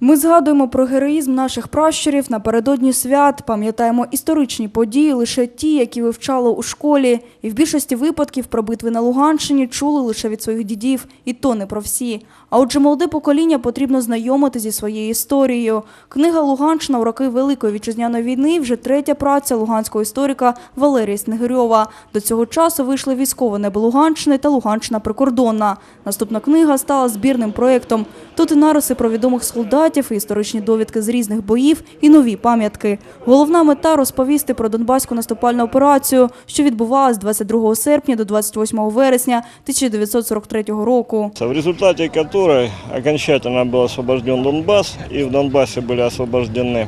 Ми згадуємо про героїзм наших пращурів напередодні свят, пам'ятаємо історичні події, лише ті, які вивчали у школі. І в більшості випадків про битви на Луганщині чули лише від своїх дідів, і то не про всі. А отже, молоде покоління потрібно знайомити зі своєю історією. Книга Луганщина у роки Великої вітчизняної війни вже третя праця луганського історика Валерія Снегирьова. До цього часу вийшли військове небо Луганщини та Луганщина прикордонна. Наступна книга стала збірним проєктом. Тут і нариси про відомих солдатів, і історичні довідки з різних боїв, і нові пам'ятки. Головна мета розповісти про Донбаську наступальну операцію, що відбувалась 22 серпня до 28 вересня 1943 року. В результате которой окончательно был освобожден Донбасс, и в Донбассе были освобождены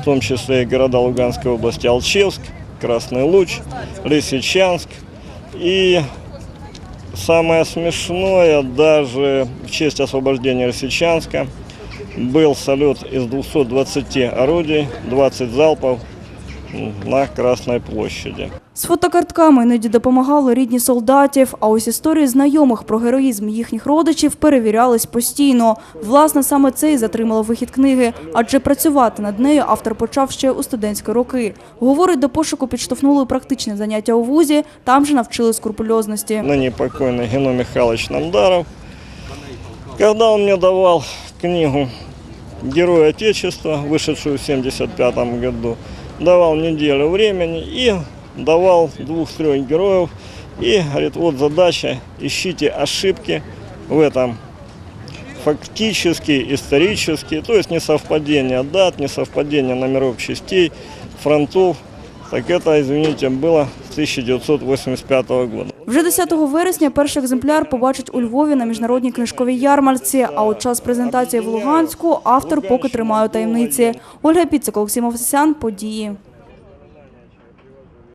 в том числе и города Луганской области Алчевск, Красный Луч, Лисичанск. И самое смешное, даже в честь освобождения Лисичанска был салют из 220 орудий, 20 залпов м, на Красной площади. З фотокартками іноді допомагали рідні солдатів, а ось історії знайомих про героїзм їхніх родичів перевірялись постійно. Власне, саме це і затримало вихід книги, адже працювати над нею автор почав ще у студентські роки. Говорить, до пошуку підштовхнули практичні заняття у вузі, там же навчили скрупульозності. ныне покойный Геной Михайлович Намдаров, когда он мне давал книгу «Герой Отечества», вышедшую в 1975 году, давал неделю времени и давал двух-трех героев. И говорит, вот задача, ищите ошибки в этом фактически, исторически, то есть несовпадение дат, несовпадение номеров частей, фронтов. Так это, извините, было с 1985 года. Вже 10 вересня перший екземпляр побачить у Львові на міжнародній книжковій ярмарці. А от час презентації в Луганську автор поки тримає таємниці. Ольга Піцик, Олексій Мовсян, події.